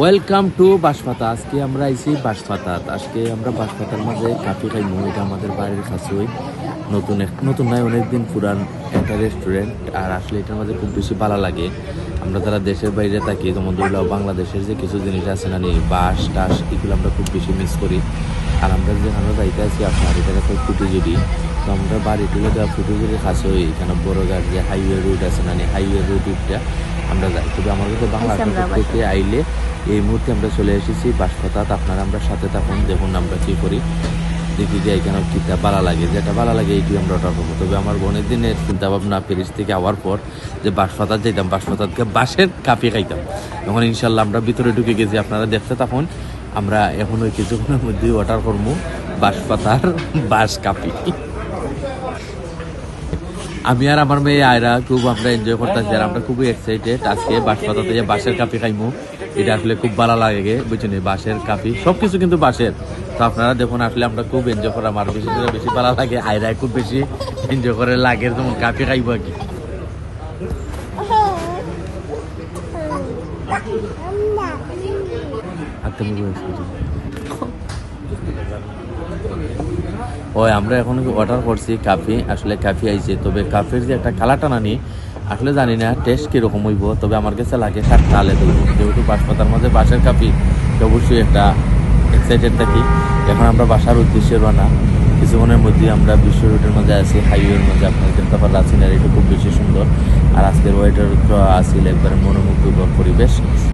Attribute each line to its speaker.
Speaker 1: Welcome to বাঁশপাতা আজকে আমরা আইছি বাঁশপাতাত আজকে আমরা বাঁশপাতার মাঝে কাফি খাইমু। এটা আমাদের বাড়ির কাছেই নতুন নতুন নয় অনেকদিন পুরান একটা রেস্টুরেন্ট আর আসলে এটার মাঝে খুব বেশি ভালো লাগে। আমরা যারা দেশের বাইরে থাকি যেমন ধরলাম বাংলাদেশের যে কিছু জিনিস আছে না নেই বাঁশ টাস এগুলো আমরা খুব বেশি মিস করি। আর আমরা যেখানে যাইতে আছি আপনার এটা তো ফুটুজুড়ি তো আমরা বাড়ি তুলে দেওয়া ফুটুজুড়ি কাছেই এখানে বড় গাড়ি যে হাইওয়ে রুট আছে না হাইওয়ে রুটটা আমরা যাই। তবে আমার কাছে বাংলা থেকে আইলে এই মুহূর্তে আমরা চলে এসেছি বাসপাতাত আপনারা আমরা সাথে থাকুন, দেখুন আমরা কি করি। দেখি যে এখানে কিটা ভালো লাগে। যেটা ভালো লাগে, এইটি আমরা অর্ডার করব। তবে আমার বোনের দিনের চিন্তা ভাবনা প্যারিস থেকে আওয়ার পর যে বাসপাতাত যেতাম বাসপাতাতকে বাসের কাপি খাইতাম। এখন ইনশাল্লাহ আমরা ভিতরে ঢুকে গেছি, আপনারা দেখতে থাকুন। আমরা এখন ওই কিছুক্ষণের মধ্যেই অর্ডার করব বাসপাতার বাস কাপি। আমি আর আমার মেয়ে আয়রা খুব আমরা এনজয় করতেছি আর আমরা খুবই এক্সাইটেড আজকে বাঁশপাতাতে যে বাঁশের কাপি খাইমু। এটা আসলে খুব ভালো লাগে বুঝছেন বাঁশের কাপি। সব কিছু কিন্তু বাঁশের। তো আপনারা দেখুন আসলে আমরা খুব এনজয় করি আমার বেশি করে বেশি ভালো লাগে আয়রায় খুব বেশি এনজয় করে লাগে যেমন কাপি খাইব আর কি। হাতে মুখে ওই, আমরা এখন অর্ডার করছি কাফি আসলে কাফি আইছে। তবে কাফির যে একটা কালাটা নানি, আসলে জানি না টেস্ট কীরকম হইব। তবে আমার কাছে লাগে সাতটা আলে দেবো যেহেতু বাসপাতার মাঝে বাসের কাফি অবশ্যই একটা এক্সাইটেড থাকি। এখন আমরা বাসার উদ্দেশ্যে রওনা। কিছুক্ষণের মধ্যে আমরা বিশ্ব রুটের মধ্যে আছি হাইওয়ের মধ্যে। আপনাদের দেখতে পারলে সিনারিটা খুব বেশি সুন্দর। আর আজকের ওয়েটার আসিল একবারে মনোমুগ্ধকর পরিবেশ।